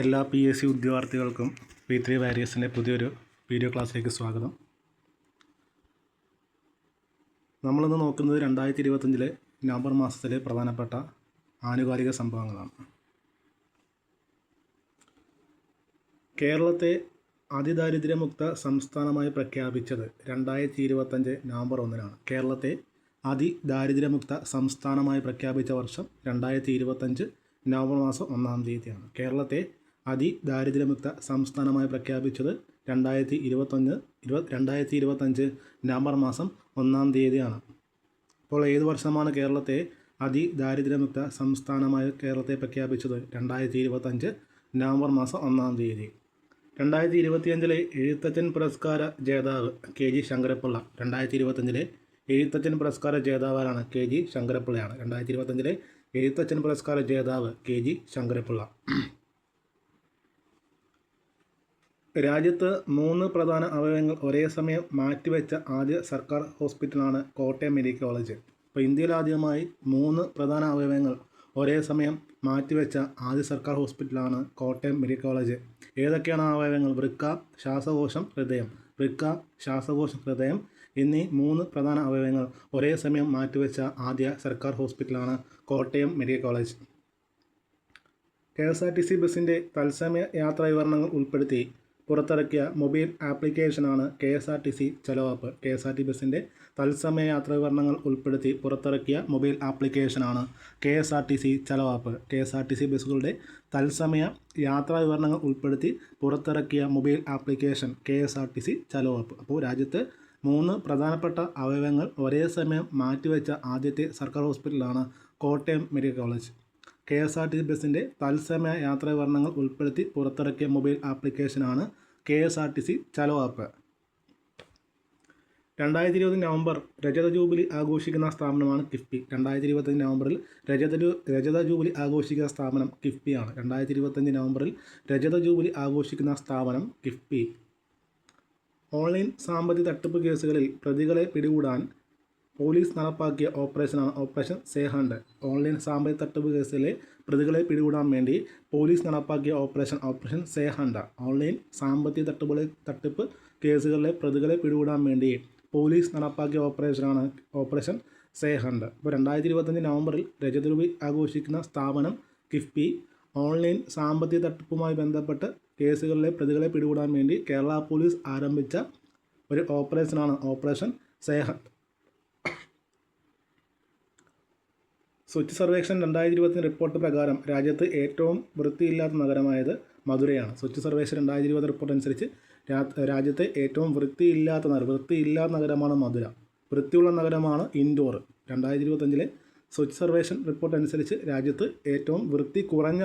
എല്ലാ P S C ഉദ്യോഗാർത്ഥികൾക്കും P three വാരിയസിന്റെ പുതിയൊരു വീഡിയോ ക്ലാസ്സിലേക്ക് സ്വാഗതം. നമ്മളിന്ന് നോക്കുന്നത് രണ്ടായിരത്തി ഇരുപത്തഞ്ചിലെ നവംബർ മാസത്തിലെ പ്രധാനപ്പെട്ട ആനുകാലിക സംഭവങ്ങളാണ്. കേരളത്തെ അതിദാരിദ്ര്യമുക്ത സംസ്ഥാനമായി പ്രഖ്യാപിച്ചത് രണ്ടായിരത്തി ഇരുപത്തഞ്ച് നവംബർ ഒന്നിനാണ്. കേരളത്തെ അതിദാരിദ്ര്യമുക്ത സംസ്ഥാനമായി പ്രഖ്യാപിച്ച വർഷം രണ്ടായിരത്തി ഇരുപത്തഞ്ച് നവംബർ മാസം ഒന്നാം തീയതിയാണ്. കേരളത്തെ അതിദാരിദ്ര്യമുക്ത സംസ്ഥാനമായി പ്രഖ്യാപിച്ചത് രണ്ടായിരത്തി ഇരുപത്തൊന്ന് ഇരുപത് രണ്ടായിരത്തി ഇരുപത്തഞ്ച് നവംബർ മാസം ഒന്നാം തീയതിയാണ്. അപ്പോൾ ഏത് വർഷമാണ് കേരളത്തെ അതിദാരിദ്ര്യമുക്ത സംസ്ഥാനമായ കേരളത്തെ പ്രഖ്യാപിച്ചത്? രണ്ടായിരത്തി ഇരുപത്തഞ്ച് നവംബർ മാസം ഒന്നാം തീയതി. രണ്ടായിരത്തി ഇരുപത്തിയഞ്ചിലെ എഴുത്തച്ഛൻ പുരസ്കാര ജേതാവ് കെ ജി ശങ്കരപ്പിള്ള. രണ്ടായിരത്തി ഇരുപത്തഞ്ചിലെ എഴുത്തച്ഛൻ പുരസ്കാര ജേതാവാണ് കെ ജി ശങ്കരപ്പിള്ളയാണ്. രണ്ടായിരത്തി ഇരുപത്തഞ്ചിലെ എഴുത്തച്ഛൻ പുരസ്കാര ജേതാവ് കെ ജി ശങ്കരപ്പിള്ള. രാജ്യത്ത് മൂന്ന് പ്രധാന അവയവങ്ങൾ ഒരേ സമയം മാറ്റിവെച്ച ആദ്യ സർക്കാർ ഹോസ്പിറ്റലാണ് കോട്ടയം മെഡിക്കൽ കോളേജ്. അപ്പോൾ ഇന്ത്യയിൽ ആദ്യമായി മൂന്ന് പ്രധാന അവയവങ്ങൾ ഒരേ സമയം മാറ്റിവെച്ച ആദ്യ സർക്കാർ ഹോസ്പിറ്റലാണ് കോട്ടയം മെഡിക്കൽ കോളേജ്. ഏതൊക്കെയാണ് അവയവങ്ങൾ? വൃക്ക ശ്വാസകോശം ഹൃദയം. വൃക്ക ശ്വാസകോശം ഹൃദയം എന്നീ മൂന്ന് പ്രധാന അവയവങ്ങൾ ഒരേ സമയം മാറ്റിവെച്ച ആദ്യ സർക്കാർ ഹോസ്പിറ്റലാണ് Kottayam medical college. K S R T C ബസ്സിന്റെ തത്സമയ യാത്രാ വിവരണങ്ങൾ ഉൾപ്പെടുത്തി പുറത്തിറക്കിയ മൊബൈൽ ആപ്ലിക്കേഷനാണ് K S R T C Chalo app. K S R T ബസ്സിന്റെ തത്സമയ യാത്രാ വിവരണങ്ങൾ ഉൾപ്പെടുത്തി പുറത്തിറക്കിയ മൊബൈൽ ആപ്ലിക്കേഷനാണ് K S R T C Chalo app. K S R T C ബസ്സുകളുടെ തത്സമയ യാത്രാ വിവരണങ്ങൾ ഉൾപ്പെടുത്തി പുറത്തിറക്കിയ mobile application K S R T C Chalo app. അപ്പോൾ രാജ്യത്ത് മൂന്ന് പ്രധാനപ്പെട്ട അവയവങ്ങൾ ഒരേ സമയം മാറ്റിവെച്ച ആദ്യത്തെ സർക്കാർ ഹോസ്പിറ്റലാണ് Kottayam medical college. K S R T C ബസ്സിന്റെ തത്സമയ യാത്രാ വിവരണങ്ങൾ ഉൾപ്പെടുത്തി പുറത്തിറക്കിയ മൊബൈൽ ആപ്ലിക്കേഷനാണ് K S R T C Chalo app രണ്ടായിരത്തി ഇരുപത് നവംബർ രജത ജൂബിലി ആഘോഷിക്കുന്ന സ്ഥാപനമാണ് കിഫ്ബി. രണ്ടായിരത്തി ഇരുപത്തഞ്ച് നവംബറിൽ രജത രജത ജൂബിലി ആഘോഷിക്കുന്ന സ്ഥാപനം കിഫ്ബിയാണ്. രണ്ടായിരത്തി ഇരുപത്തഞ്ച് നവംബറിൽ രജത ജൂബിലി ആഘോഷിക്കുന്ന സ്ഥാപനം കിഫ്ബി. ഓൺലൈൻ സാമ്പത്തിക തട്ടിപ്പ് കേസുകളിൽ പ്രതികളെ പിടികൂടാൻ പോലീസ് നടപ്പാക്കിയ ഓപ്പറേഷനാണ് ഓപ്പറേഷൻ സേഹണ്ട്. ഓൺലൈൻ സാമ്പത്തിക തട്ടിപ്പ് കേസിലെ പ്രതികളെ പിടികൂടാൻ വേണ്ടി പോലീസ് നടപ്പാക്കിയ ഓപ്പറേഷൻ ഓപ്പറേഷൻ സേഹണ്ട. ഓൺലൈൻ സാമ്പത്തിക തട്ടിപ്പുകളെ തട്ടിപ്പ് കേസുകളിലെ പ്രതികളെ പിടികൂടാൻ വേണ്ടി പോലീസ് നടപ്പാക്കിയ ഓപ്പറേഷനാണ് ഓപ്പറേഷൻ സേഹണ്ട്. ഇപ്പോൾ രണ്ടായിരത്തി ഇരുപത്തഞ്ച് നവംബറിൽ രജതരൂപി ആഘോഷിക്കുന്ന സ്ഥാപനം കിഫ്ബി ഓൺലൈൻ സാമ്പത്തിക തട്ടിപ്പുമായി ബന്ധപ്പെട്ട് കേസുകളിലെ പ്രതികളെ പിടികൂടാൻ വേണ്ടി കേരള പോലീസ് ആരംഭിച്ച ഒരു ഓപ്പറേഷനാണ് ഓപ്പറേഷൻ സേഹണ്ട്. സ്വച്ഛ് സർവേക്ഷൻ രണ്ടായിരത്തി ഇരുപത്തിന് റിപ്പോർട്ട് പ്രകാരം രാജ്യത്ത് ഏറ്റവും വൃത്തിയില്ലാത്ത നഗരമായത് മധുരയാണ്. സ്വച്ഛ് സർവേക്ഷൻ രണ്ടായിരത്തി ഇരുപത് റിപ്പോർട്ട് അനുസരിച്ച് രാജ്യത്തെ ഏറ്റവും വൃത്തിയില്ലാത്ത നഗരം വൃത്തിയില്ലാത്ത നഗരമാണ് മധുര. വൃത്തിയുള്ള നഗരമാണ് ഇൻഡോർ. രണ്ടായിരത്തി ഇരുപത്തഞ്ചിലെ സ്വച്ഛ് സർവേഷൻ റിപ്പോർട്ട് അനുസരിച്ച് രാജ്യത്ത് ഏറ്റവും വൃത്തി കുറഞ്ഞ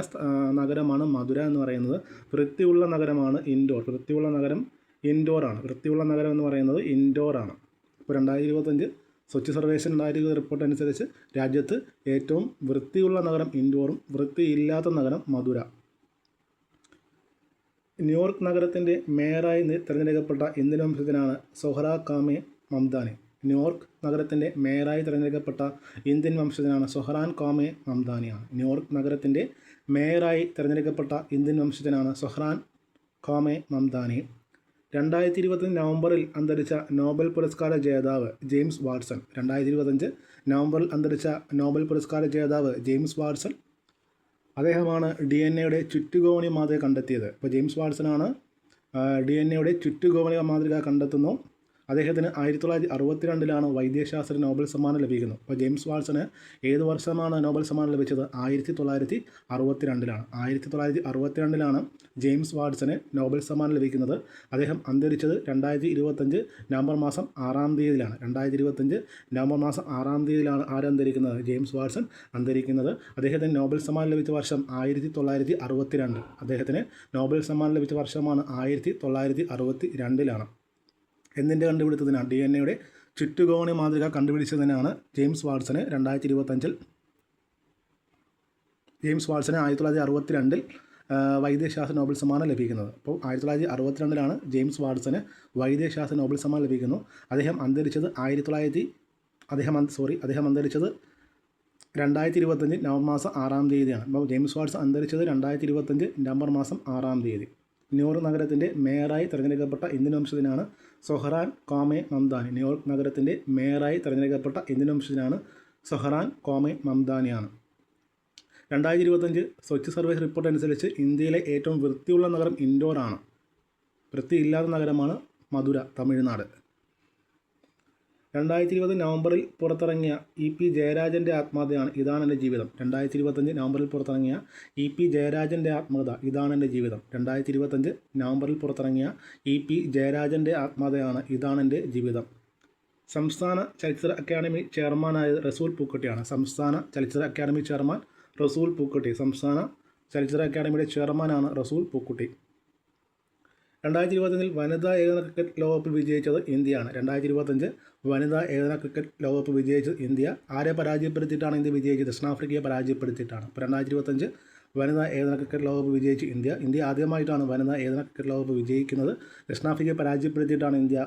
നഗരമാണ് മധുര എന്ന് പറയുന്നത്. വൃത്തിയുള്ള നഗരമാണ് ഇൻഡോർ. വൃത്തിയുള്ള നഗരം ഇൻഡോറാണ് വൃത്തിയുള്ള നഗരം എന്ന് പറയുന്നത് ഇൻഡോറാണ് ഇപ്പോൾ രണ്ടായിരത്തി ഇരുപത്തഞ്ച് സ്വച്ഛ് സർവേഷൻ രണ്ടായിരത്തി റിപ്പോർട്ട് അനുസരിച്ച് രാജ്യത്ത് ഏറ്റവും വൃത്തിയുള്ള നഗരം ഇൻഡോറും വൃത്തിയില്ലാത്ത നഗരം മധുര. ന്യൂയോർക്ക് നഗരത്തിന്റെ മേയറായി തിരഞ്ഞെടുക്കപ്പെട്ട Indian വംശത്തിനാണ് Zohran Kwame Mamdani. New York നഗരത്തിന്റെ മേയറായി തിരഞ്ഞെടുക്കപ്പെട്ട ഇന്ത്യൻ വംശജനാണ് സൊഹറാൻ കാമെ മംദാനിയാണ്. ന്യൂയോർക്ക് നഗരത്തിന്റെ മേയറായി തിരഞ്ഞെടുക്കപ്പെട്ട ഇന്ത്യൻ വംശജനാണ് സൊഹ്റാൻ കാമെ മംദാനി. രണ്ടായിരത്തി ഇരുപത്തഞ്ച് നവംബറിൽ അന്തരിച്ച നോബൽ പുരസ്കാര ജേതാവ് ജെയിംസ് വാട്സൺ. രണ്ടായിരത്തി ഇരുപത്തഞ്ച് നവംബറിൽ അന്തരിച്ച നോബൽ പുരസ്കാര ജേതാവ് ജെയിംസ് വാട്സൺ അദ്ദേഹമാണ് ഡി എൻ എയുടെ ചുറ്റുകോണി മാതൃക കണ്ടെത്തിയത്. ഇപ്പോൾ ജെയിംസ് വാട്സൺ ആണ് ഡി എൻ എയുടെ ചുറ്റുകോണി മാതൃക കണ്ടെത്തുന്നു. അദ്ദേഹത്തിന് ആയിരത്തി തൊള്ളായിരത്തി അറുപത്തിരണ്ടിലാണ് വൈദ്യശാസ്ത്ര നോബൽ സമ്മാനം ലഭിക്കുന്നത്. അപ്പോൾ ജെയിംസ് വാട്സന് ഏത് വർഷമാണ് നോബൽ സമ്മാനം ലഭിച്ചത്? ആയിരത്തി തൊള്ളായിരത്തി അറുപത്തിരണ്ടിലാണ് ആയിരത്തി തൊള്ളായിരത്തി അറുപത്തിരണ്ടിലാണ് ജെയിംസ് വാട്സന് നോബൽ സമ്മാനം ലഭിക്കുന്നത്. അദ്ദേഹം അന്തരിച്ചത് രണ്ടായിരത്തി ഇരുപത്തഞ്ച് നവംബർ മാസം ആറാം തീയതിയിലാണ്. രണ്ടായിരത്തി ഇരുപത്തഞ്ച് നവംബർ മാസം ആറാം തീയതിയിലാണ് ആരന്തരിക്കുന്നത് ജെയിംസ് വാൾസൺ അന്തരിക്കുന്നത് അദ്ദേഹത്തിന് നോബൽ സമ്മാനം ലഭിച്ച വർഷം ആയിരത്തി തൊള്ളായിരത്തി അറുപത്തിരണ്ട് അദ്ദേഹത്തിന് നോബൽ സമ്മാനം ലഭിച്ച വർഷമാണ് ആയിരത്തി തൊള്ളായിരത്തി അറുപത്തി രണ്ടിലാണ് എന്നിന്റെ കണ്ടുപിടുത്തത്തിനാണ് ഡി എൻ എയുടെ ചുറ്റുകോണി മാതൃക കണ്ടുപിടിച്ചതിനാണ് ജെയിംസ് വാട്സന് രണ്ടായിരത്തി ഇരുപത്തഞ്ചിൽ ജെയിംസ് വാട്സന് ആയിരത്തി തൊള്ളായിരത്തി അറുപത്തി രണ്ടിൽ വൈദ്യശാസ്ത്ര നോബൽ സമ്മാനം ലഭിക്കുന്നത്. അപ്പോൾ ആയിരത്തി തൊള്ളായിരത്തി അറുപത്തിരണ്ടിലാണ് ജെയിംസ് വാട്സന് വൈദ്യശാസ്ത്ര നോബൽ സമ്മാനം ലഭിക്കുന്നു. അദ്ദേഹം അന്തരിച്ചത് ആയിരത്തി തൊള്ളായിരത്തി അദ്ദേഹം സോറി അദ്ദേഹം അന്തരിച്ചത് രണ്ടായിരത്തി ഇരുപത്തഞ്ച് നവംബർ മാസം ആറാം തീയതിയാണ്. അപ്പോൾ ജെയിംസ് വാട്സ് അന്തരിച്ചത് രണ്ടായിരത്തി ഇരുപത്തഞ്ച് നവംബർ മാസം ആറാം തീയതി. ന്യൂയോർക്ക് നഗരത്തിന്റെ മേയറായി തിരഞ്ഞെടുക്കപ്പെട്ട Indian വംശജനാണ് Zohran Kwame Mamdani. New York നഗരത്തിന്റെ മേയറായി തിരഞ്ഞെടുക്കപ്പെട്ട ഇന്ത്യൻ വംശജനാണ് സൊഹറാൻ കോമെ മംദാനിയാണ്. രണ്ടായിരത്തി ഇരുപത്തഞ്ച് സ്വച്ഛ് സർവേസ് റിപ്പോർട്ട് അനുസരിച്ച് ഇന്ത്യയിലെ ഏറ്റവും വൃത്തിയുള്ള നഗരം ഇൻഡോറാണ് വൃത്തിയില്ലാത്ത നഗരമാണ് മധുര തമിഴ്നാട്. രണ്ടായിരത്തി ഇരുപത് നവംബറിൽ പുറത്തിറങ്ങിയ ഇ പി ജയരാജന്റെ ആത്മകഥയാണ് ഇതാണ് എന്റെ ജീവിതം. രണ്ടായിരത്തി ഇരുപത്തഞ്ച് നവംബറിൽ പുറത്തിറങ്ങിയ ഇ പി ജയരാജന്റെ ആത്മകഥ ഇതാണ് എന്റെ ജീവിതം. രണ്ടായിരത്തി ഇരുപത്തഞ്ച് നവംബറിൽ പുറത്തിറങ്ങിയ ഇ പി ജയരാജന്റെ ആത്മകഥയാണ് ഇതാണ് എന്റെ ജീവിതം. സംസ്ഥാന ചലച്ചിത്ര അക്കാദമി ചെയർമാനായ റസൂൽ പൂക്കുട്ടിയാണ്. സംസ്ഥാന ചലച്ചിത്ര അക്കാദമി ചെയർമാൻ റസൂൽ പൂക്കുട്ടി. സംസ്ഥാന ചലച്ചിത്ര അക്കാദമിയുടെ ചെയർമാനാണ് റസൂൽ പൂക്കുട്ടി. രണ്ടായിരത്തി ഇരുപത്തഞ്ചിൽ വനിതാ ഏകദിന ക്രിക്കറ്റ് ലോകകപ്പിൽ വിജയിച്ചത് ഇന്ത്യയാണ്. രണ്ടായിരത്തി ഇരുപത്തഞ്ച് വനിതാ ഏകദിന ക്രിക്കറ്റ് ലോകകപ്പ് വിജയിച്ചത് ഇന്ത്യ. ആരെ പരാജയപ്പെടുത്തിയിട്ടാണ് ഇന്ത്യ വിജയിച്ചത്? ദക്ഷിണാഫ്രിക്കയെ പരാജയപ്പെടുത്തിയിട്ടാണ്. ഇപ്പോൾ രണ്ടായിരത്തി ഇരുപത്തഞ്ച് വനിതാ ഏകദിന ക്രിക്കറ്റ് ലോകകപ്പ് വിജയിച്ച് ഇന്ത്യ. ഇന്ത്യ ആദ്യമായിട്ടാണ് വനിതാ ഏകദിന ക്രിക്കറ്റ് ലോകകപ്പ് വിജയിക്കുന്നത്. ദക്ഷിണാഫ്രിക്കയെ പരാജയപ്പെടുത്തിയിട്ടാണ് ഇന്ത്യ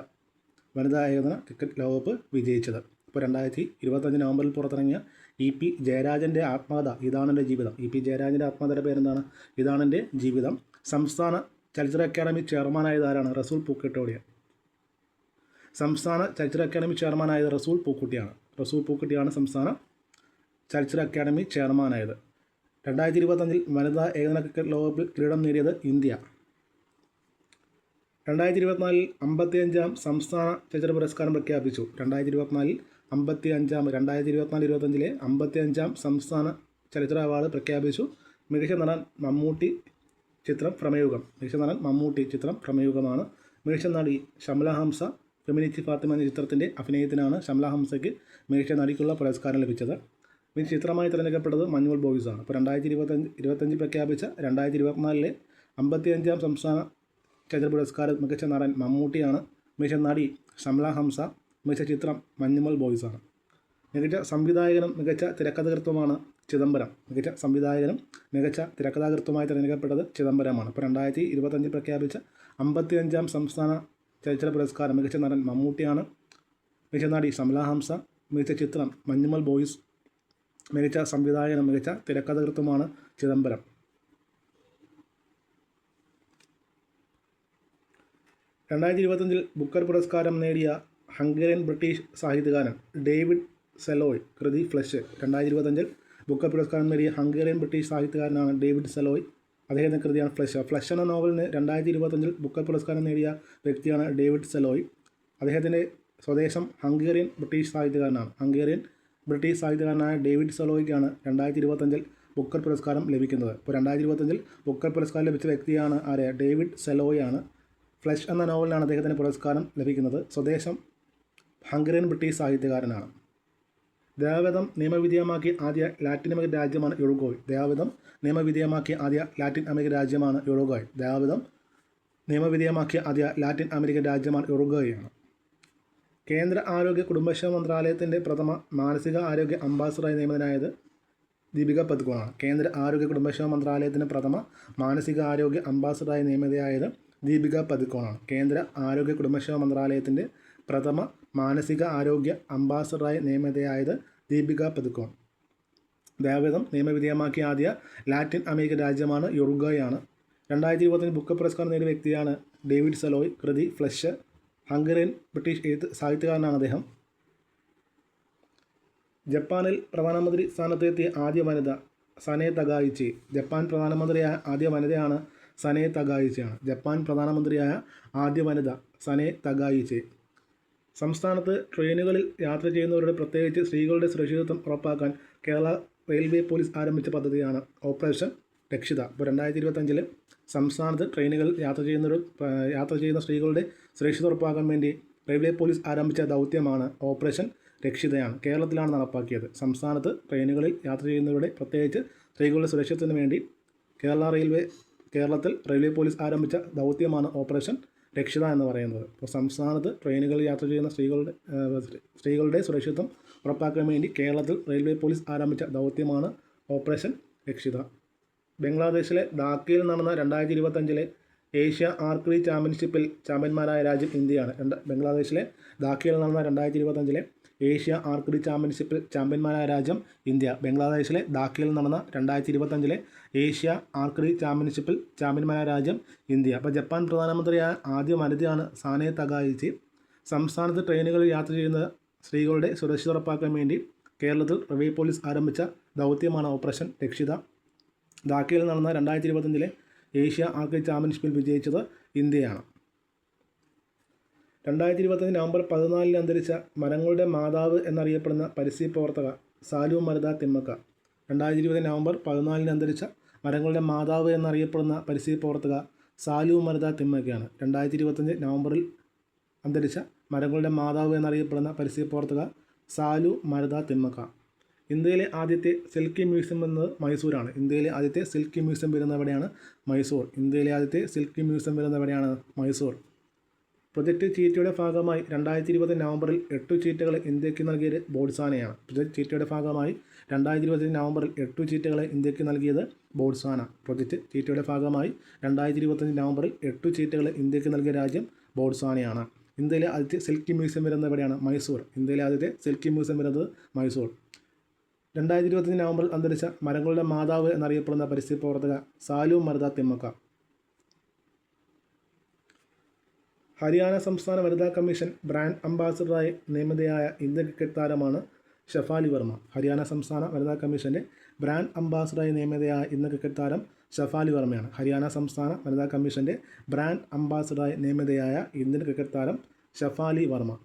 വനിതാ ഏകദിന ക്രിക്കറ്റ് ലോകകപ്പ് വിജയിച്ചത്. ഇപ്പോൾ രണ്ടായിരത്തി ഇരുപത്തഞ്ച് നവംബറിൽ പുറത്തിറങ്ങിയ ഇ പി ജയരാജന്റെ ആത്മകഥ ഇതാണ് എന്റെ ജീവിതം. ഇ പി ജയരാജന്റെ ആത്മകഥയുടെ പേരെന്താണ്? ഇതാണ് എന്റെ ജീവിതം. സംസ്ഥാന ചലച്ചിത്ര അക്കാദമി ചെയർമാനായത് ആരാണ്? റസൂൽ പൂക്കട്ടോടിയാണ് സംസ്ഥാന ചലച്ചിത്ര അക്കാദമി ചെയർമാനായത് റസൂൽ പൂക്കുട്ടിയാണ്. റസൂൽ പൂക്കുട്ടിയാണ് സംസ്ഥാന ചലച്ചിത്ര അക്കാദമി ചെയർമാനായത്. രണ്ടായിരത്തി ഇരുപത്തഞ്ചിൽ വനിതാ ഏകദിന ക്രിക്കറ്റ് ലോകകപ്പിൽ കിരീടം നേടിയത് ഇന്ത്യ. രണ്ടായിരത്തി ഇരുപത്തിനാലിൽ അമ്പത്തിയഞ്ചാം സംസ്ഥാന ചലച്ചിത്ര പുരസ്കാരം പ്രഖ്യാപിച്ചു. രണ്ടായിരത്തി ഇരുപത്തിനാലിൽ അമ്പത്തി അഞ്ചാം രണ്ടായിരത്തി ഇരുപത്തിനാല് ഇരുപത്തഞ്ചിലെ അമ്പത്തി അഞ്ചാം സംസ്ഥാന ചലച്ചിത്ര അവാർഡ് പ്രഖ്യാപിച്ചു. മികച്ച നടൻ മമ്മൂട്ടി ചിത്രം പ്രമേയുഗം. മികച്ച മമ്മൂട്ടി ചിത്രം പ്രമേയുഗമാണ്. മികച്ച നടി ഷംല ഹംസ ഫെമിനിറ്റി ഫാത്തിമ എന്ന ചിത്രത്തിന്റെ അഭിനയത്തിനാണ് ഷംല ഹംസയ്ക്ക് നടിക്കുള്ള പുരസ്കാരം ലഭിച്ചത്. മികച്ച ചിത്രമായി തിരഞ്ഞെടുക്കപ്പെട്ടത് മഞ്ഞുൾ ബോയ്സ് ആണ് രണ്ടായിരത്തി ഇരുപത്തഞ്ച് ഇരുപത്തഞ്ച് പ്രഖ്യാപിച്ച രണ്ടായിരത്തി ഇരുപത്തിനാലിലെ അമ്പത്തി അഞ്ചാം സംസ്ഥാന ചലച്ചിത്ര പുരസ്കാരം മികച്ച നടൻ മമ്മൂട്ടിയാണ്. മികച്ച നടി ഷംല ഹംസ മികച്ച ചിത്രം മഞ്ഞുമൽ ബോയ്സാണ്. മികച്ച സംവിധായകനും മികച്ച തിരക്കഥാകൃത്തുമാണ് ചിദംബരം. മികച്ച സംവിധായകനും മികച്ച തിരക്കഥാകൃത്തുമായി തിരഞ്ഞെടുക്കപ്പെട്ടത് ചിദംബരമാണ്. ഇപ്പോൾ രണ്ടായിരത്തി ഇരുപത്തഞ്ചിൽ പ്രഖ്യാപിച്ച അമ്പത്തി അഞ്ചാം സംസ്ഥാന ചലച്ചിത്ര പുരസ്കാരം മികച്ച നടൻ മമ്മൂട്ടിയാണ് മികച്ച നടി സമലാഹംസ മികച്ച ചിത്രം മഞ്ഞുമൽ ബോയ്സ് മികച്ച സംവിധായകനും മികച്ച തിരക്കഥാകൃത്തുമാണ് ചിദംബരം. രണ്ടായിരത്തി ഇരുപത്തഞ്ചിൽ ബുക്കർ പുരസ്കാരം നേടിയ ഹംഗേറിയൻ ബ്രിട്ടീഷ് സാഹിത്യകാരൻ ഡേവിഡ് സെലോയ് കൃതി ഫ്ലഷ്. രണ്ടായിരത്തി ഇരുപത്തഞ്ചിൽ ബുക്കർ പുരസ്കാരം നേടിയ ഹംഗേറിയൻ ബ്രിട്ടീഷ് സാഹിത്യകാരനാണ് ഡേവിഡ് സലോയ്. അദ്ദേഹത്തിന്റെ കൃതിയാണ് ഫ്ലഷ്. ഫ്ലഷ് എന്ന നോവലിന് രണ്ടായിരത്തി ഇരുപത്തഞ്ചിൽ ബുക്കർ പുരസ്കാരം നേടിയ വ്യക്തിയാണ് ഡേവിഡ് സലോയ്. അദ്ദേഹത്തിന്റെ സ്വദേശം ഹംഗേറിയൻ ബ്രിട്ടീഷ് സാഹിത്യകാരനാണ്. ഹംഗേറിയൻ ബ്രിട്ടീഷ് സാഹിത്യകാരനായ ഡേവിഡ് സെലോയ്ക്കാണ് രണ്ടായിരത്തി ഇരുപത്തഞ്ചിൽ ബുക്കർ പുരസ്കാരം ലഭിക്കുന്നത്. ഇപ്പോൾ രണ്ടായിരത്തി ഇരുപത്തഞ്ചിൽ ബുക്കർ പുരസ്കാരം ലഭിച്ച വ്യക്തിയാണ് ആരെ? ഡേവിഡ് സെലോയാണ്. ഫ്ലഷ് എന്ന നോവലിനാണ് അദ്ദേഹത്തിന് പുരസ്കാരം ലഭിക്കുന്നത്. സ്വദേശം ഹംഗറിയൻ ബ്രിട്ടീഷ് സാഹിത്യകാരനാണ്. ദേവതം നിയമവിധേയമാക്കിയ ആദ്യ ലാറ്റിൻ അമേരിക്കൻ രാജ്യമാണ് യുറുഗോയ് ദേവതം നിയമവിധേയമാക്കിയ ആദ്യ ലാറ്റിൻ അമേരിക്കൻ രാജ്യമാണ് യുറുഗോയ് ദേവതം നിയമവിധേയമാക്കിയ ആദ്യ ലാറ്റിൻ അമേരിക്കൻ രാജ്യമാണ് യുറുഗോയാണ് കേന്ദ്ര ആരോഗ്യ കുടുംബക്ഷേമ മന്ത്രാലയത്തിന്റെ പ്രഥമ മാനസിക ആരോഗ്യ അംബാസഡറായി നിയമിതനായത് ദീപിക പദുക്കോണാണ്. കേന്ദ്ര ആരോഗ്യ കുടുംബക്ഷേമ മന്ത്രാലയത്തിന്റെ പ്രഥമ മാനസിക ആരോഗ്യ അംബാസഡറായി നിയമിതയായത് ദീപിക പദുക്കോണാണ്. കേന്ദ്ര ആരോഗ്യ കുടുംബക്ഷേമ മന്ത്രാലയത്തിന്റെ പ്രഥമ മാനസിക ആരോഗ്യ അംബാസഡറായി നിയമിതയായത് ദീപിക പതുക്കോൺ ദേവതം നിയമവിധേയമാക്കിയ ആദ്യ ലാറ്റിൻ അമേരിക്കൻ രാജ്യമാണ് യുറുഗായാണ് രണ്ടായിരത്തി ഇരുപത്തഞ്ച് ബുക്ക് പുരസ്കാരം നേടിയ വ്യക്തിയാണ് ഡേവിഡ് സലോയ്. കൃതി ഫ്ലഷ്. ഹംഗറിയൻ ബ്രിട്ടീഷ് എഴുത്ത് സാഹിത്യകാരനാണ് അദ്ദേഹം. ജപ്പാനിൽ പ്രധാനമന്ത്രി സ്ഥാനത്തെത്തിയ ആദ്യ വനിത സനെ തകായിച്ചി ജപ്പാൻ പ്രധാനമന്ത്രിയായ ആദ്യ വനിതയാണ് സനെ തകായിച്ചിയാണ് ജപ്പാൻ പ്രധാനമന്ത്രിയായ ആദ്യ വനിത സനെ തകായിച്ചി സംസ്ഥാനത്ത് ട്രെയിനുകളിൽ യാത്ര ചെയ്യുന്നവരുടെ പ്രത്യേകിച്ച് സ്ത്രീകളുടെ സുരക്ഷിതത്വം ഉറപ്പാക്കാൻ കേരള റെയിൽവേ പോലീസ് ആരംഭിച്ച പദ്ധതിയാണ് ഓപ്പറേഷൻ രക്ഷിത. ഇപ്പോൾ രണ്ടായിരത്തി ഇരുപത്തഞ്ചിൽ സംസ്ഥാനത്ത് ട്രെയിനുകളിൽ യാത്ര ചെയ്യുന്നവർ യാത്ര ചെയ്യുന്ന സ്ത്രീകളുടെ സുരക്ഷിത ഉറപ്പാക്കാൻ വേണ്ടി റെയിൽവേ പോലീസ് ആരംഭിച്ച ദൗത്യമാണ് ഓപ്പറേഷൻ രക്ഷിതയാണ്. കേരളത്തിലാണ് നടപ്പാക്കിയത്. സംസ്ഥാനത്ത് ട്രെയിനുകളിൽ യാത്ര ചെയ്യുന്നവരുടെ പ്രത്യേകിച്ച് സ്ത്രീകളുടെ സുരക്ഷിതത്വത്തിന് വേണ്ടി കേരള റെയിൽവേ കേരളത്തിൽ റെയിൽവേ പോലീസ് ആരംഭിച്ച ദൗത്യമാണ് ഓപ്പറേഷൻ രക്ഷിത എന്ന് പറയുന്നത്. ഇപ്പോൾ സംസ്ഥാനത്ത് ട്രെയിനുകളിൽ യാത്ര ചെയ്യുന്ന സ്ത്രീകളുടെ സ്ത്രീകളുടെ സുരക്ഷിതത്വം ഉറപ്പാക്കാൻ വേണ്ടി കേരളത്തിൽ റെയിൽവേ പോലീസ് ആരംഭിച്ച ദൗത്യമാണ് ഓപ്പറേഷൻ രക്ഷിത. ബംഗ്ലാദേശിലെ ധാക്കയിൽ നടന്ന രണ്ടായിരത്തി ഇരുപത്തഞ്ചിലെ ഏഷ്യ ആർക്കറി ചാമ്പ്യൻഷിപ്പിൽ ചാമ്പ്യന്മാരായ രാജ്യം ഇന്ത്യയാണ്. ബംഗ്ലാദേശിലെ ധാക്കയിൽ നടന്ന രണ്ടായിരത്തി ഇരുപത്തഞ്ചിലെ ഏഷ്യ ആർക്കറി ചാമ്പ്യൻഷിപ്പിൽ ചാമ്പ്യന്മാരായ രാജ്യം ഇന്ത്യ. ബംഗ്ലാദേശിലെ ധാക്കയിൽ നടന്ന രണ്ടായിരത്തി ഇരുപത്തഞ്ചിലെ ഏഷ്യ ആർക്കറി ചാമ്പ്യൻഷിപ്പിൽ ചാമ്പ്യന്മാരായ രാജ്യം ഇന്ത്യ. അപ്പോൾ ജപ്പാൻ പ്രധാനമന്ത്രിയായ ആദ്യ വനിതയാണ് സാനെ തകായിച്ച് സംസ്ഥാനത്ത് ട്രെയിനുകളിൽ യാത്ര ചെയ്യുന്ന സ്ത്രീകളുടെ സുരക്ഷിത ഉറപ്പാക്കാൻ വേണ്ടി കേരളത്തിൽ റവേ പോലീസ് ആരംഭിച്ച ദൗത്യമാണ് ഓപ്പറേഷൻ രക്ഷിത. ധാക്കയിൽ നടന്ന രണ്ടായിരത്തി ഇരുപത്തഞ്ചിലെ ഏഷ്യ ആർക്കറി ചാമ്പ്യൻഷിപ്പിൽ വിജയിച്ചത് ഇന്ത്യയാണ്. രണ്ടായിരത്തി ഇരുപത്തഞ്ച് നവംബർ പതിനാലിന് അന്തരിച്ച മരങ്ങളുടെ മാതാവ് എന്നറിയപ്പെടുന്ന പരിസ്ഥിതി പ്രവർത്തക സാലു മരുത തിമ്മക്ക. രണ്ടായിരത്തി ഇരുപത് നവംബർ പതിനാലിന് അന്തരിച്ച മരങ്ങളുടെ മാതാവ് എന്നറിയപ്പെടുന്ന പരിസ്ഥിതി പ്രവർത്തക സാലു മരുത തിമ്മക്കയാണ്. രണ്ടായിരത്തി ഇരുപത്തഞ്ച് നവംബറിൽ അന്തരിച്ച മരങ്ങളുടെ മാതാവ് എന്നറിയപ്പെടുന്ന പരിസ്ഥിതി പ്രവർത്തക സാലു മരുത തിമ്മക്ക. ഇന്ത്യയിലെ ആദ്യത്തെ സിൽക്കി മ്യൂസിയം എന്നത് മൈസൂരാണ്. ഇന്ത്യയിലെ ആദ്യത്തെ സിൽക്കി മ്യൂസിയം വരുന്നവിടെയാണ് മൈസൂർ. ഇന്ത്യയിലെ ആദ്യത്തെ സിൽക്കി മ്യൂസിയം വരുന്നവിടെയാണ് മൈസൂർ. പ്രൊജക്ട് ചീറ്റയുടെ ഭാഗമായി രണ്ടായിരത്തി ഇരുപത് നവംബറിൽ എട്ടു ചീറ്റകൾ ഇന്ത്യയ്ക്ക് നൽകിയത് ബോഡ്സാനയാണ് പ്രൊജക്ട് ചീറ്റയുടെ ഭാഗമായി രണ്ടായിരത്തി ഇരുപത് നവംബറിൽ എട്ടു ചീറ്റകളെ ഇന്ത്യയ്ക്ക് നൽകിയത് ബോഡ്സാന പ്രൊജക്ട് ചീറ്റയുടെ ഭാഗമായി രണ്ടായിരത്തി ഇരുപത്തഞ്ച് നവംബറിൽ എട്ടു ചീറ്റകൾ ഇന്ത്യയ്ക്ക് നൽകിയ രാജ്യം ബോഡ്സാനയാണ് ഇന്ത്യയിലെ ആദ്യത്തെ സിൽക്കി മ്യൂസിയം വരുന്നത് എവിടെയാണ്? മൈസൂർ. ഇന്ത്യയിലെ ആദ്യത്തെ സിൽക്കി മ്യൂസിയം വരുന്നത് മൈസൂർ. രണ്ടായിരത്തി ഇരുപത്തഞ്ച് നവംബറിൽ അന്തരിച്ച മരങ്ങളുടെ മാതാവ് എന്നറിയപ്പെടുന്ന പരിസ്ഥിതി പ്രവർത്തക സാലു മർദ തിമ്മക്ക. ഹരിയാന സംസ്ഥാന വനിതാ കമ്മീഷൻ ബ്രാൻഡ് അംബാസിഡറായി നിയമിതയായ ഇന്ത്യൻ ക്രിക്കറ്റ് താരമാണ് ഷഫാലി വർമ്മ. ഹരിയാന സംസ്ഥാന വനിതാ കമ്മീഷന്റെ ബ്രാൻഡ് അംബാസിഡറായി നിയമിതയായ ഇന്ത്യൻ ക്രിക്കറ്റ് താരം ഷഫാലി വർമ്മയാണ്. ഹരിയാന സംസ്ഥാന വനിതാ കമ്മീഷന്റെ ബ്രാൻഡ് അംബാസിഡറായി നിയമിതയായ ഇന്ത്യൻ ക്രിക്കറ്റ് താരം ഷഫാലി വർമ്മ.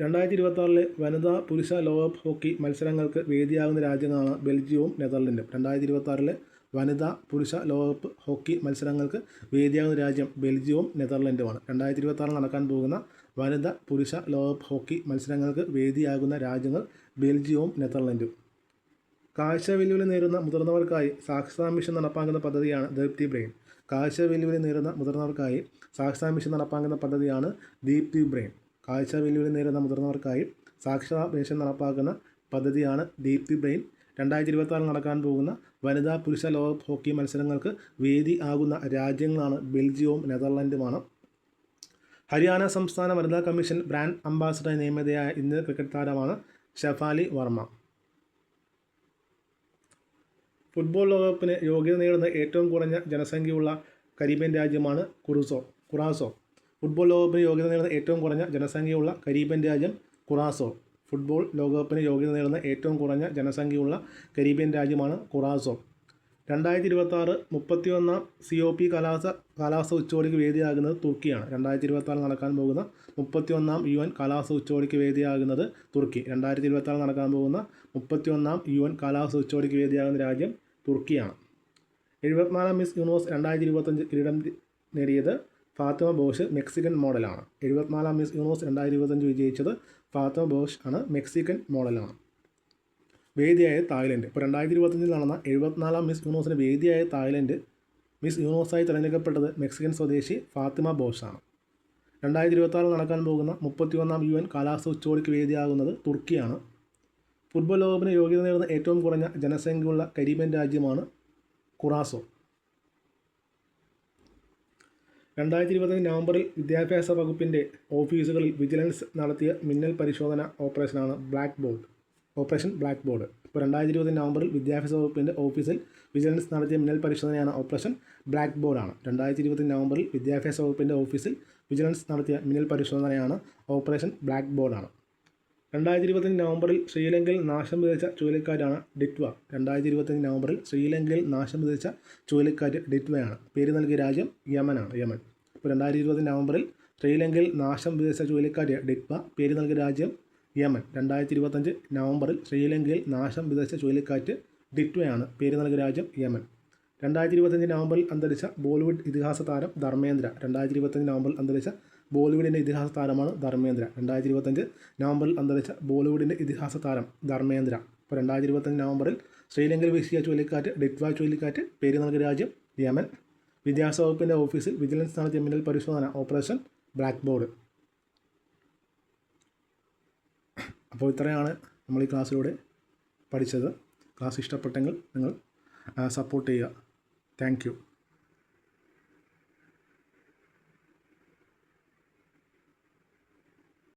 രണ്ടായിരത്തി ഇരുപത്താറിലെ വനിതാ പുരുഷ ലോകകപ്പ് ഹോക്കി മത്സരങ്ങൾക്ക് വേദിയാകുന്ന രാജ്യങ്ങളാണ് ബെൽജിയവും നെതർലൻഡും. രണ്ടായിരത്തി ഇരുപത്തി വനിതാ പുരുഷ ലോകകപ്പ് ഹോക്കി മത്സരങ്ങൾക്ക് വേദിയാകുന്ന രാജ്യം ബെൽജിയവും നെതർലൻഡുമാണ്. രണ്ടായിരത്തി ഇരുപത്തി നടക്കാൻ പോകുന്ന വനിത പുരുഷ ലോകകപ്പ് ഹോക്കി മത്സരങ്ങൾക്ക് വേദിയാകുന്ന രാജ്യങ്ങൾ ബെൽജിയവും നെതർലൻഡും. കാഴ്ച വെല്ലുവിളി നേരുന്ന മുതിർന്നവർക്കായി സാക്ഷരതാ മിഷൻ നടപ്പാക്കുന്ന പദ്ധതിയാണ് ദീപ്തി ബ്രെയിൻ. കാഴ്ച വെല്ലുവിളി നേരുന്ന മുതിർന്നവർക്കായി സാക്ഷരതാ മിഷൻ നടപ്പാക്കുന്ന പദ്ധതിയാണ് ദീപ്തി ബ്രെയിൻ. കാഴ്ച വെല്ലുവിളി നേരുന്ന മുതിർന്നവർക്കായി സാക്ഷരതാ മിഷൻ നടപ്പാക്കുന്ന പദ്ധതിയാണ് ദീപ്തി ബ്രെയിൻ. രണ്ടായിരത്തി ഇരുപത്തി നടക്കാൻ പോകുന്ന വനിതാ പുരുഷ ലോകകപ്പ് ഹോക്കി മത്സരങ്ങൾക്ക് വേദി ആകുന്ന രാജ്യങ്ങളാണ് ബെൽജിയവും നെതർലൻഡുമാണ്. ഹരിയാന സംസ്ഥാന വനിതാ കമ്മീഷൻ ബ്രാൻഡ് അംബാസഡറായി നിയമിതയായ ഇന്ത്യൻ ക്രിക്കറ്റ് താരമാണ് ഷെഫാലി വർമ്മ. ഫുട്ബോൾ ലോകകപ്പിന് യോഗ്യത നേടുന്ന ഏറ്റവും കുറഞ്ഞ ജനസംഖ്യയുള്ള കരീബിയൻ രാജ്യമാണ് കുറുസോ കുറാസോ ഫുട്ബോൾ ലോകകപ്പിന് യോഗ്യത നേടുന്ന ഏറ്റവും കുറഞ്ഞ ജനസംഖ്യയുള്ള കരീബിയൻ രാജ്യം കുറാസോ ഫുട്ബോൾ ലോകകപ്പിന് യോഗ്യത നേടുന്ന ഏറ്റവും കുറഞ്ഞ ജനസംഖ്യയുള്ള കരീബിയൻ രാജ്യമാണ് കുറാസോ. രണ്ടായിരത്തി ഇരുപത്തി ആറ് മുപ്പത്തിയൊന്നാം സി ഒ പി കാലാവസ്ഥ കാലാവസ്ഥ ഉച്ചകോടിക്ക് വേദിയാകുന്നത് തുർക്കിയാണ്. രണ്ടായിരത്തി ഇരുപത്തി ആറിൽ നടക്കാൻ പോകുന്ന മുപ്പത്തിയൊന്നാം യു എൻ കാലാവസ്ഥ ഉച്ചകോടിക്ക് വേദിയാകുന്നത് തുർക്കി. രണ്ടായിരത്തി ഇരുപത്തി ആറിൽ നടക്കാൻ പോകുന്ന മുപ്പത്തിയൊന്നാം യു എൻ കാലാവസ്ഥ ഉച്ചകോടിക്ക് വേദിയാകുന്ന രാജ്യം തുർക്കിയാണ്. എഴുപത്തിനാലാം മിസ് യൂണിവേഴ്സ് രണ്ടായിരത്തി ഇരുപത്തഞ്ച് കിരീടം നേടിയത് ഫാത്തിമ ബോഷ് മെക്സിക്കൻ മോഡലാണ്. എഴുപത്തിനാലാം മിസ് യൂണിവേഴ്സ് രണ്ടായിരത്തി ഇരുപത്തഞ്ച് വിജയിച്ചത് ഫാത്തിമ ബോഷ് ആണ് മെക്സിക്കൻ മോഡലാണ്. വേദിയായ തായ്ലൻഡ്. ഇപ്പോൾ രണ്ടായിരത്തി ഇരുപത്തഞ്ചിൽ നടന്ന എഴുപത്തിനാലാം മിസ് യൂണിവേഴ്സിന് വേദിയായ തായ്ലൻഡ് മിസ് യൂണിവേഴ്സായി തിരഞ്ഞെടുക്കപ്പെട്ടത് മെക്സിക്കൻ സ്വദേശി ഫാത്തിമ ബോഷാണ്. രണ്ടായിരത്തി ഇരുപത്തി നടക്കാൻ പോകുന്ന മുപ്പത്തിയൊന്നാം യു എൻ കാലാവസ്ഥ ഉച്ചകോടിക്ക് വേദിയാകുന്നത് തുർക്കിയാണ്. ഫുട്ബോൾ ലോകകപ്പിന് യോഗ്യത നേടുന്ന ഏറ്റവും കുറഞ്ഞ ജനസംഖ്യയുള്ള കരീബിയൻ രാജ്യമാണ് കുറാസോ രണ്ടായിരത്തി ഇരുപത്തഞ്ച് നവംബറിൽ വിദ്യാഭ്യാസ വകുപ്പിന്റെ ഓഫീസുകളിൽ വിജിലൻസ് നടത്തിയ മിന്നൽ പരിശോധന ഓപ്പറേഷനാണ് black board. Operation black board. ഇപ്പോൾ രണ്ടായിരത്തി ഇരുപത് നവംബറിൽ വിദ്യാഭ്യാസ വകുപ്പിന്റെ ഓഫീസിൽ വിജിലൻസ് നടത്തിയ മിന്നൽ പരിശോധനയാണ് ഓപ്പറേഷൻ ബ്ലാക്ക് ബോർഡാണ്. രണ്ടായിരത്തി ഇരുപത്തി നവംബറിൽ വിദ്യാഭ്യാസ വകുപ്പിന്റെ ഓഫീസിൽ വിജിലൻസ് നടത്തിയ മിന്നൽ പരിശോധനയാണ് ഓപ്പറേഷൻ ബ്ലാക്ക് ബോർഡാണ്. രണ്ടായിരത്തി ഇരുപത്തഞ്ച് നവംബറിൽ ശ്രീലങ്കയിൽ നാശം വിതച്ച ചുഴലിക്കാറ്റാണ് ഡിറ്റ്വ. രണ്ടായിരത്തി ഇരുപത്തഞ്ച് നവംബറിൽ ശ്രീലങ്കയിൽ നാശം വിതച്ച ചുഴലിക്കാറ്റ് ഡിറ്റ്വയാണ്. പേര് നൽകിയ രാജ്യം യമനാണ് യമൻ. ഇപ്പോൾ രണ്ടായിരത്തി ഇരുപത്തി നവംബറിൽ ശ്രീലങ്കയിൽ നാശം വിതച്ച ചുഴലിക്കാറ്റ് ഡിറ്റ്വ. പേര് നൽകിയ രാജ്യം യമൻ. രണ്ടായിരത്തി ഇരുപത്തഞ്ച് നവംബറിൽ ശ്രീലങ്കയിൽ നാശം വിതച്ച ചുഴലിക്കാറ്റ് ഡിറ്റ്വയാണ്. പേര് നൽകിയ രാജ്യം യമൻ. രണ്ടായിരത്തി ഇരുപത്തഞ്ച് നവംബറിൽ അന്തരിച്ച ബോളിവുഡ് ഇതിഹാസ താരം ധർമ്മേന്ദ്ര. രണ്ടായിരത്തി ഇരുപത്തഞ്ച് നവംബറിൽ അന്തരിച്ച ബോളിവുഡിന്റെ ഇതിഹാസ താരമാണ് ധർമ്മേന്ദ്ര. രണ്ടായിരത്തി ഇരുപത്തഞ്ച് നവംബറിൽ അന്തരിച്ച ബോളിവുഡിന്റെ ഇതിഹാസ താരം ധർമ്മേന്ദ്ര. ഇപ്പോൾ രണ്ടായിരത്തി ഇരുപത്തഞ്ച് നവംബറിൽ ശ്രീലങ്കയിൽ വീശിയ ചുഴലിക്കാറ്റ് ഡിറ്റ്വ ചുഴലിക്കാറ്റ് പേര് രാജ്യം യമൻ. വിദ്യാഭ്യാസ വകുപ്പിന്റെ ഓഫീസിൽ വിജിലൻസ് നടത്തിയ മിന്നൽ പരിശോധന ഓപ്പറേഷൻ ബ്ലാക്ക് ബോർഡ് അപ്പോൾ ഇത്രയാണ് നമ്മൾ ഈ ക്ലാസ്സിലൂടെ പഠിച്ചത്. ക്ലാസ് ഇഷ്ടപ്പെട്ടെങ്കിൽ നിങ്ങൾ സപ്പോർട്ട് ചെയ്യുക. താങ്ക്